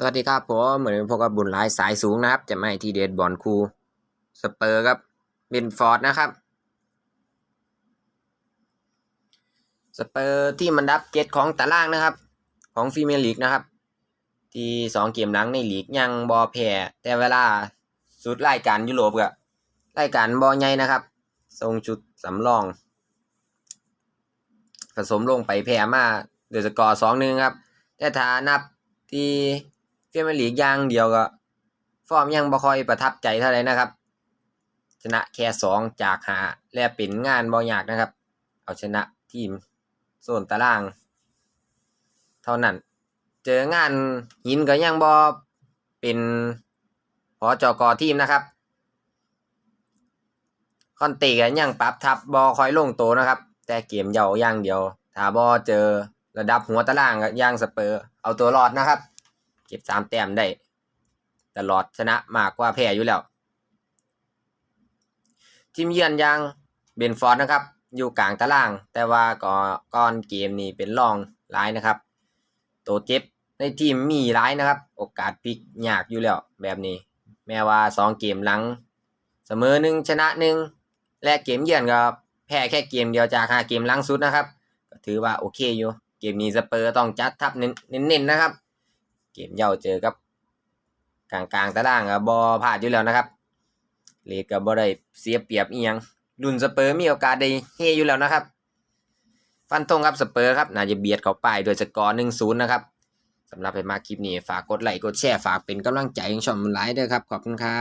สวัสดีครับผมเหมือนพวกกับบุญหลายสายสูงนะครับ จะไม่ที่เดดบอลคูสเปอร์ครับเบนฟอร์ดนะครับ สเปอร์ที่มันดับเจ็ดของตารางนะครับ ของฟีเมียร์ลีกนะครับ ที่สองเกมหลังในลีกยังบอแพ้แต่เวลาสุดรายการยุโรปกับรายการบอใหญ่นะครับ ทรงชุดสำรอง ผสมลงไปแพ้มาโดยสกอร์สองหนึ่งครับแต่ถ้านับที่ เฟียร์เมยร์ลีกอย่างเดียวก็ ฟอร์มยังบ่ค่อยประทับใจเท่าไหร่นะครับ ชนะแค่สองจากหาและเป็นงานบ่ยากนะครับ เอาชนะทีมโซนตาราง เท่านั้น เจองานหินก็ยังบ่เป็นพอจอกอทีมนะครับ คอนเตก็ยังปรับทับบ่ค่อยลงโตนะครับ แต่เกมเยาอย่างเดียว ถ้าบ่เจอระดับหัวตารางก็ย่างสเปอร์ เอาตัวรอดนะครับ เก็บสามแต้มได้ ตลอดชนะมากกว่าแพ้อยู่แล้ว ทีมเยือนอย่างเบนฟอร์ดนะครับ อยู่กลางตาราง แต่ว่าก่อนก่อนเกมนี้เป็นรองร้ายนะครับ ตัวเจ็บในทีมมีร้ายนะครับ โอกาสพลิกยากอยู่แล้วแบบนี้ แม้ว่าสองเกมหลัง เสมอหนึ่งชนะหนึ่งและเกมเยือนก็แพ้แค่เกมเดียวจากห้าเกมหลังสุดนะครับ ก็ถือว่าโอเคอยู่ เกมนี้สเปอร์ต้องจัดทับเน้นๆนะครับ กมเย่าเจอกับกลางกลางๆตารางกับบอพลาดอยู่แล้วนะครับเลดกับบอได้เสียเปรียบเอียงรุ่นสเปอร์มีโอกาสได้เฮอยู่แล้วนะครับ ฟันธงครับสเปอร์ครับน่าจะเบียดเขาไปโดยสกอร์หนึ่งศูนย์นะครับสำหรับไปมาคลิปนี้ฝากกดไลค์กดแชร์ฝากเป็นกำลังใจให้ช่องมันไลค์ด้วยครับขอบคุณครับ